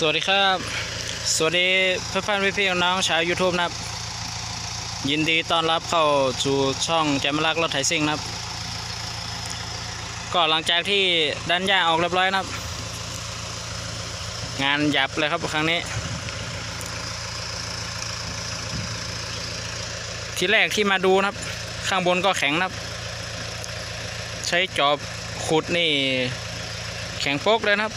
สวัสดีครับ สวัสดีเพื่อนๆพี่ๆน้องชาว YouTube นะครับ ยินดีต้อนรับเข้าสู่ช่องแจมรักรถไถซิ่งนะครับ ก็หลังจากที่ดันหญ้าออกเรียบร้อยนะครับ งานหยับเลยครับครั้งนี้ ทีแรกที่มาดูนะครับ ข้างบนก็แข็งนะครับ ใช้จอบขุดนี่แข็งโป๊กเลยนะครับ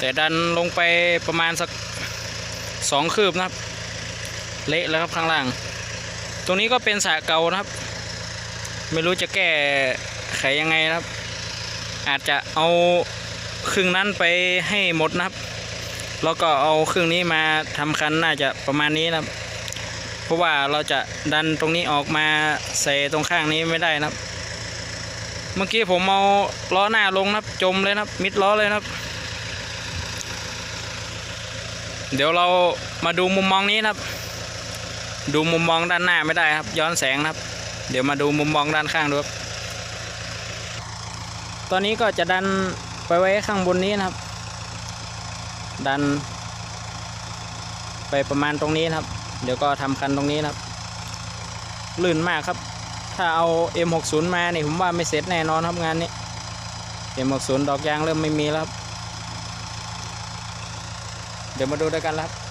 แต่ดันลงไปประมาณสักสองคืบนะครับ เละแล้วครับข้างล่าง ตรงนี้ก็เป็นสระเก่านะครับ ไม่รู้จะแก้ไขยังไงนะครับ อาจจะเอาครึ่งนั้นไปให้หมดนะครับ แล้วก็เอาครึ่งนี้มาทำคันน่าจะประมาณนี้นะครับ เพราะว่าเราจะดันตรงนี้ออกมาใส่ตรงข้างนี้ไม่ได้นะครับ เมื่อกี้ผมเอาล้อหน้าลงนะครับ จมเลยนะครับ มิดล้อเลยนะครับ เดี๋ยวเรามาดูมุมมองนี้นะครับ ดูมุมมองด้านหน้าไม่ได้ครับ ย้อนแสงนะครับ เดี๋ยวมาดูมุมมองด้านข้างดูครับตอนนี้ก็จะดันไปไว้ข้างบนนี้นะครับ ดัน ไปประมาณตรงนี้นะครับ เดี๋ยวก็ทำคันตรงนี้นะครับ ลื่นมากครับ ถ้าเอา M60 มาเนี่ยผมว่าไม่เสร็จแน่นอนครับงานนี้ M60 ดอกยางเริ่มไม่มีแล้วครับ เดี๋ยวมาดูด้วยกันครับ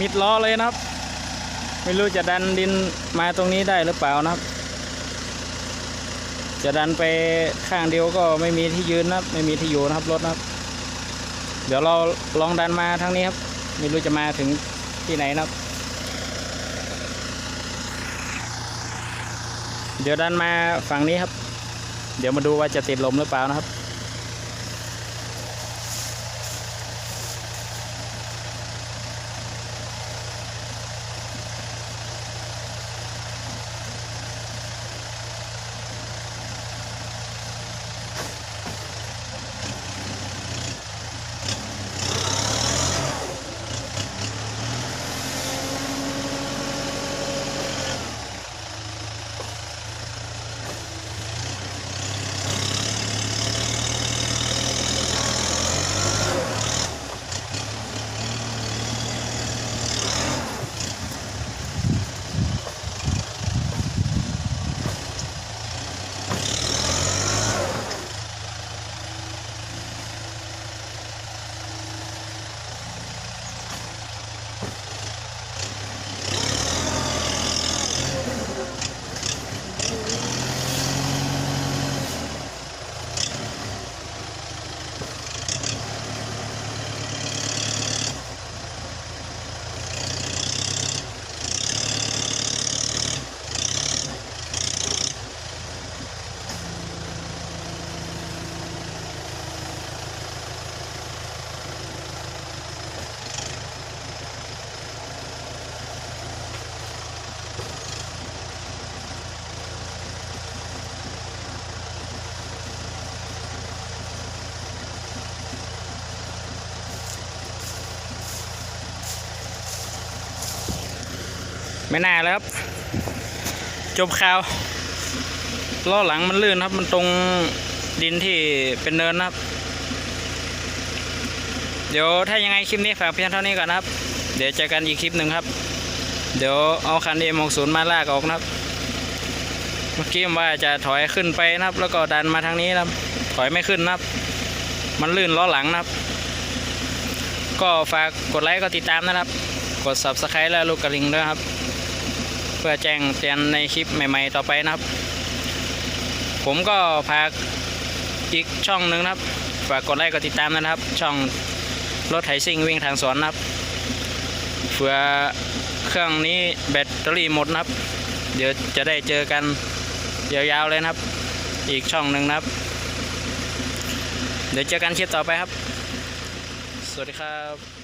มิดล้อเลยนะครับ ไม่รู้จะดันดินมาตรงนี้ได้หรือเปล่านะครับ จะดันไปข้างเดียวก็ไม่มีที่ยืนนะครับ ไม่มีที่อยู่นะครับรถนะครับ เดี๋ยวเราลองดันมาทางนี้ครับ ไม่รู้จะมาถึงที่ไหนนะครับ เดี๋ยวดันมาฝั่งนี้ครับ เดี๋ยวมาดูว่าจะติดลมหรือเปล่านะครับ ไม่น่าแล้วครับ จบข่าวล้อหลังมันลื่นครับ มันตรงดินที่เป็นเนินนะครับ เดี๋ยวถ้ายังไงคลิปนี้ฝากเพียงเท่านี้ก่อนนะครับ เดี๋ยวเจอกันอีกคลิปหนึ่งครับ เดี๋ยวเอาคันเอ็มหกศูนย์มาลากออกนะครับ เมื่อกี้ว่าจะถอยขึ้นไปนะครับ แล้วก็ดันมาทางนี้นะครับ ถอยไม่ขึ้นนะครับ มันลื่นล้อหลังนะครับ ก็ฝากกดไลค์กดติดตามนะครับ กด subscribe และลูกกระลิงด้วยครับ พื่อแจ้งเตือนในคลิปใหม่ ๆ ต่อไปนะครับ ผมก็ฝากอีกช่องหนึ่งนะครับฝากกดไลค์กดติดตามนะครับ ช่องรถไถซิ่งวิ่งทางสวนนะครับเผื่อเครื่องนี้แบตเตอรี่หมดนะครับ เดี๋ยวจะได้เจอกันยาวๆเลยนะครับ อีกช่องหนึ่งนะครับ เดี๋ยวเจอกันคลิปต่อไปครับ สวัสดีครับ